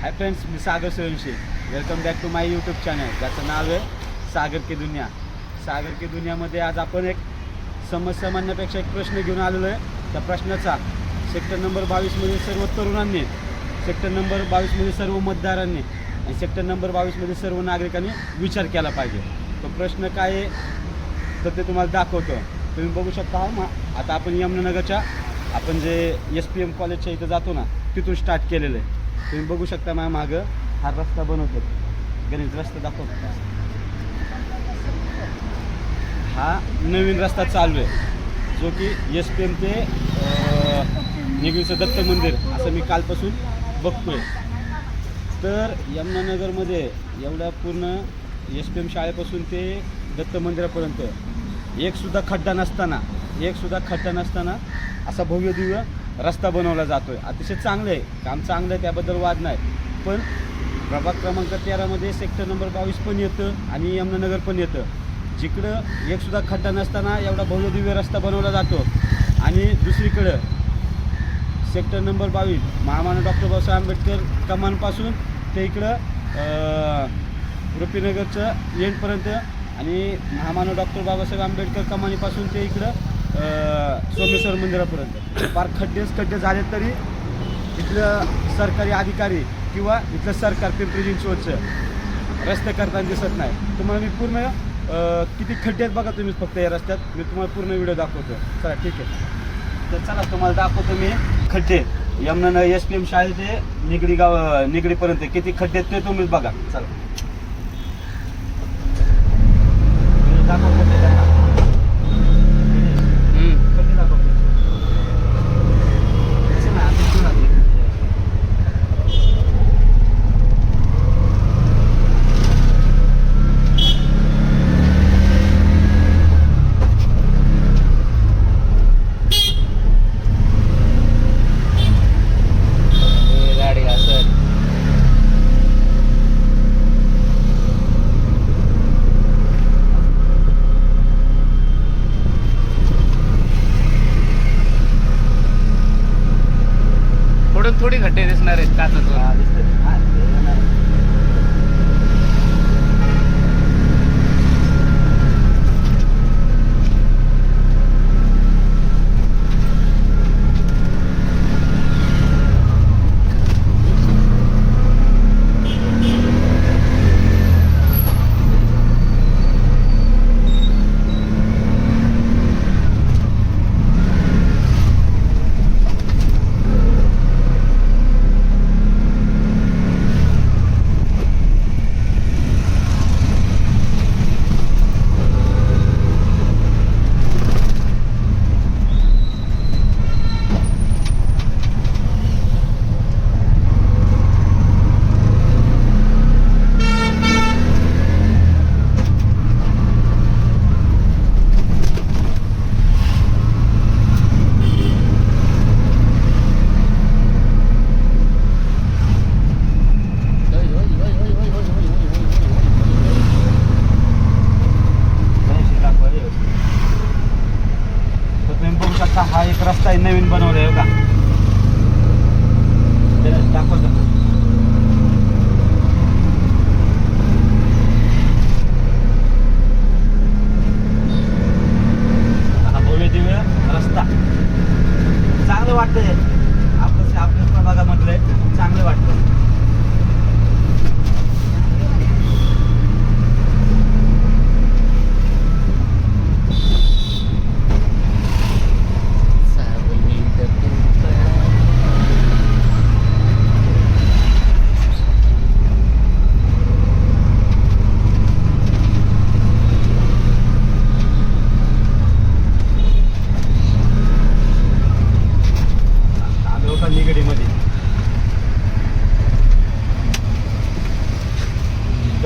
High friends me Sagar Soyanshi welcome back to my YouTube channel ज्याचं नाव आहे सागर की दुनिया. सागर की दुनियामध्ये आज आपण एक समस्या म्हणण्यापेक्षा एक प्रश्न घेऊन आलेलो आहे. त्या प्रश्नाचा सेक्टर नंबर बावीसमध्ये सर्व तरुणांनी सेक्टर नंबर बावीसमध्ये सर्व मतदारांनी आणि सेक्टर नंबर बावीसमध्ये सर्व नागरिकांनी विचार केला पाहिजे. तो प्रश्न काय आहे? तर ते तुम्हाला दाखवतो. तुम्ही बघू शकता मग आता आपण यमुनानगरच्या आपण जे एस पी एम कॉलेजच्या इथं जातो ना तिथून स्टार्ट केलेलं आहे. तुम्ही बघू शकता माझ्या मागं हा रस्ता बनवतो. गणेश रस्ता दाखवतो हा नवीन रस्ता चालू आहे. जो की एस पी एम ते निगडीचं दत्त मंदिर असं मी कालपासून बघतोय. तर यमुनानगरमध्ये एवढ्या पूर्ण एस पी एम शाळेपासून ते दत्त मंदिरापर्यंत एकसुद्धा खड्डा नसताना एकसुद्धा खड्डा नसताना असा भव्य दिव्य रस्ता बनवला जातो आहे अतिशय चांगलं आहे. काम चांगलं आहे त्याबद्दल वाद नाही. पण प्रभाग क्रमांक तेरामध्ये सेक्टर नंबर बावीस पण येतं आणि यमुनानगर पण येतं. जिकडं एकसुद्धा खड्डा नसताना एवढा भव्यदिव्य रस्ता बनवला जातो. आणि दुसरीकडं सेक्टर नंबर बावीस महामानव डॉक्टर बाबासाहेब आंबेडकर कमानपासून ते इकडं रुपीनगरचं एंडपर्यंत आणि महामानव डॉक्टर बाबासाहेब आंबेडकर कमानीपासून ते इकडं सोमेश्वर मंदिरापर्यंत. फार खड्डेच खड्डे झाले तरी इथलं सरकारी अधिकारी किंवा इथलं सरकार पिंपरी चिंचवडचं रस्ते करताना दिसत नाही. तुम्हाला मी पूर्ण किती खड्डे आहेत बघा तुम्ही फक्त या रस्त्यात. मी तुम्हाला पूर्ण व्हिडिओ दाखवतो. चला ठीक आहे. तर चला तुम्हाला दाखवतो मी खड्डे. यमुना एस पी एम शाळेचे ते निगडी गाव निगडीपर्यंत किती खड्डे आहेत ते तुम्ही बघा. चला. दाखवतो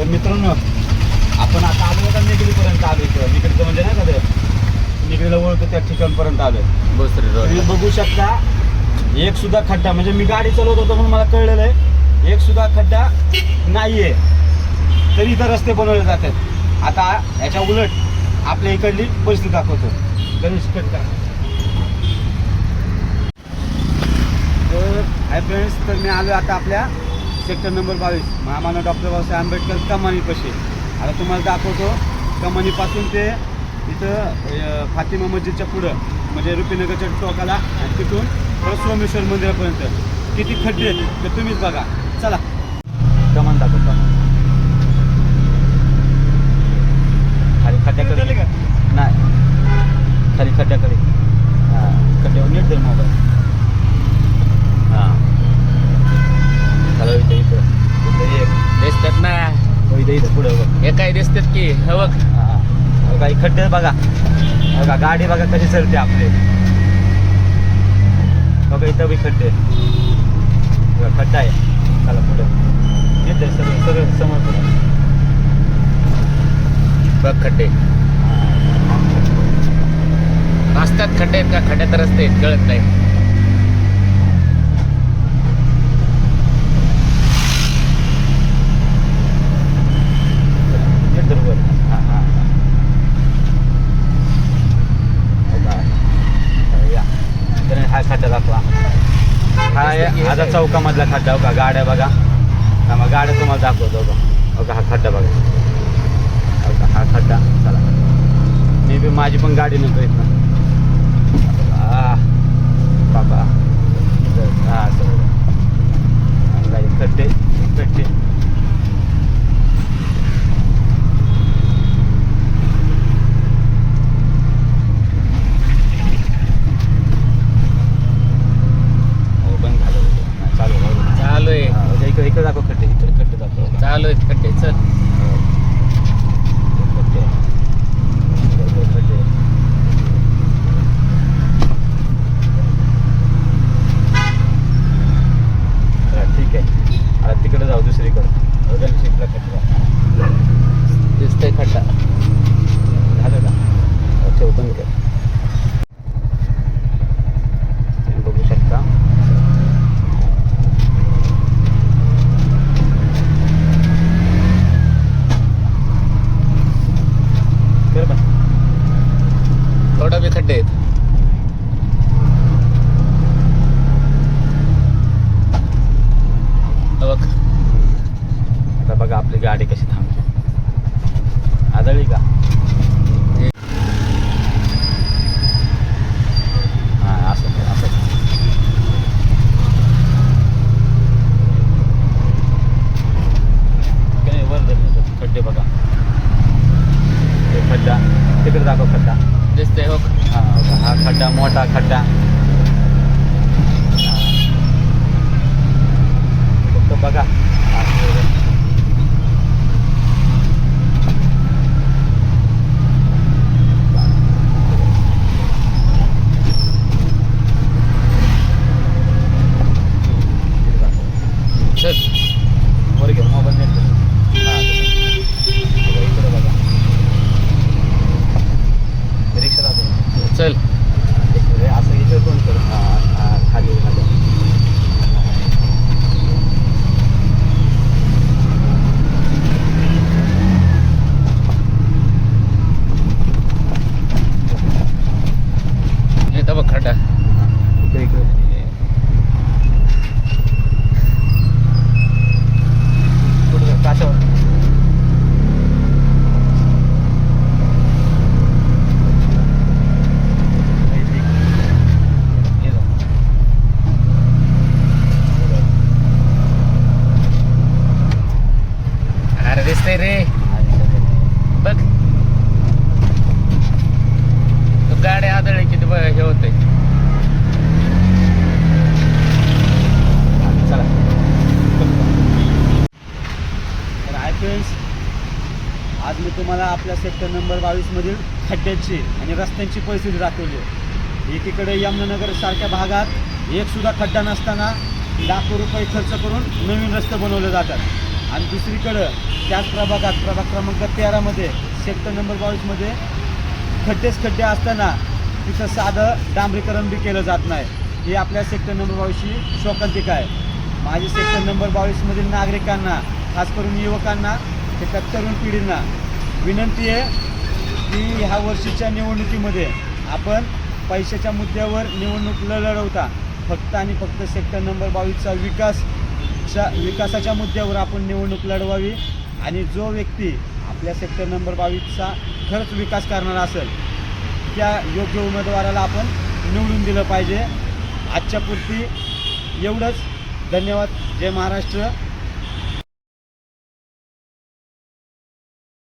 तर मित्रांनो आपण आता आलो का निगडीपर्यंत आलो इथं निगडीचं म्हणजे नाही का ते? निगडीला ओळखतो त्या ठिकाणपर्यंत बसरे तुम्ही रोड बघू शकता एक सुद्धा खड्डा म्हणजे मी गाडी चालवत होतो म्हणून मला कळलेलं आहे एक सुद्धा खड्डा नाहीये. तरी इथं रस्ते बनवले जातात. आता याच्या उलट आपल्या इकडली परिस्थिती दाखवतो. गणेश खड्डा. तर हाय फ्रेंड्स तर मी आलो आता आपल्या सेक्टर नंबर बावीस. महामानव डॉक्टर बाबासाहेब आंबेडकर कमानीपाशी. आता तुम्हाला दाखवतो कमानीपासून ते इथं फातिमा मस्जिदच्या पुढं म्हणजे रुपीनगरच्या टोकाला आणि तिथून सोमेश्वर मंदिरापर्यंत. किती खड्डे आहेत ते तुम्हीच बघा. चला. कमान दाखवतो खाली खड्ड्याकडे नाही. खाली खड्ड्याकडे हां खड्ड्यावर नीट धर मोबाईल हां चला इथं इथं इथं एक दिसतात ना हो इथं इथं पुढं बघ हे काय दिसतात की हो बघ. बघा खड्डे बघा. बघा गाडी बघा कशी चलते आपले. बघा इथं बी खड्डे. बघा खड्डा आहे. चला पुढे. येते सगळं सगळं समोर पुढं. बघ खड्डे. रस्त्यात खड्डे आहेत का? खड्ड्यात रस्ते आहेत कळत नाही नीट धर वर हां हां बघा या त्याने हा खड्डा दाखवा हा आहे आता चौकामधला खड्डा बघा गाड्या बघा. हा मग गाड्या तुम्हाला दाखवतो बघा. बघा हा खड्डा बघा. बघा हा खड्डा. चला. मी बी माझी पण गाडी नको येत बाबा हा सगळं बघा, हे खड्डे हे खड्डे हो बंद झालं होतं. हा, चालू राहू दे. चालू आहे हा, इकडे इकडे दाखव खड्डे दाखव. चालू आहेत खड्डे चल. हा, ठीक आहे. आता तिकडे जाऊ दुसरीकडे. शिकला खड्डे दिसतंय खड्डा. अरे रे. बघ. तू गाड्या आदळली किती बघ हे होतंय. चला. तर आय पी एस आज मी तुम्हाला आपल्या सेक्टर नंबर बावीसमधील खड्ड्यांची आणि रस्त्यांची परिस्थिती दाखवली एकीकडे यमुनानगर सारख्या भागात एक सुद्धा खड्डा नसताना लाखो रुपये खर्च करून नवीन रस्ते बनवले जातात. आणि दुसरीकडं त्याच प्रभागात प्रभाग क्रमांक तेरामध्ये सेक्टर नंबर बावीसमध्ये खड्डेच खड्डे असताना तिथं साधं डांबरीकरण बी केलं जात नाही. हे आपल्या सेक्टर नंबर बावीसची शोकांतिका आहे. माझी सेक्टर नंबर बावीसमधील नागरिकांना खास करून युवकांना एका तरुण पिढींना विनंती आहे की ह्या वर्षीच्या निवडणुकीमध्ये आपण पैशाच्या मुद्द्यावर निवडणूक न लढवता. फक्त आणि फक्त सेक्टर नंबर बावीसचा विकास विकासा विकासाच्या मुद्द्यावर आपण निवडणूक लढवावी आणि जो व्यक्ती आपल्या सेक्टर नंबर बावीसचा खरंच विकास करणारा असेल त्या योग्य उमेदवाराला आपण निवडून दिलं पाहिजे. आजच्या पुरती एवढंच. धन्यवाद. जय महाराष्ट्र.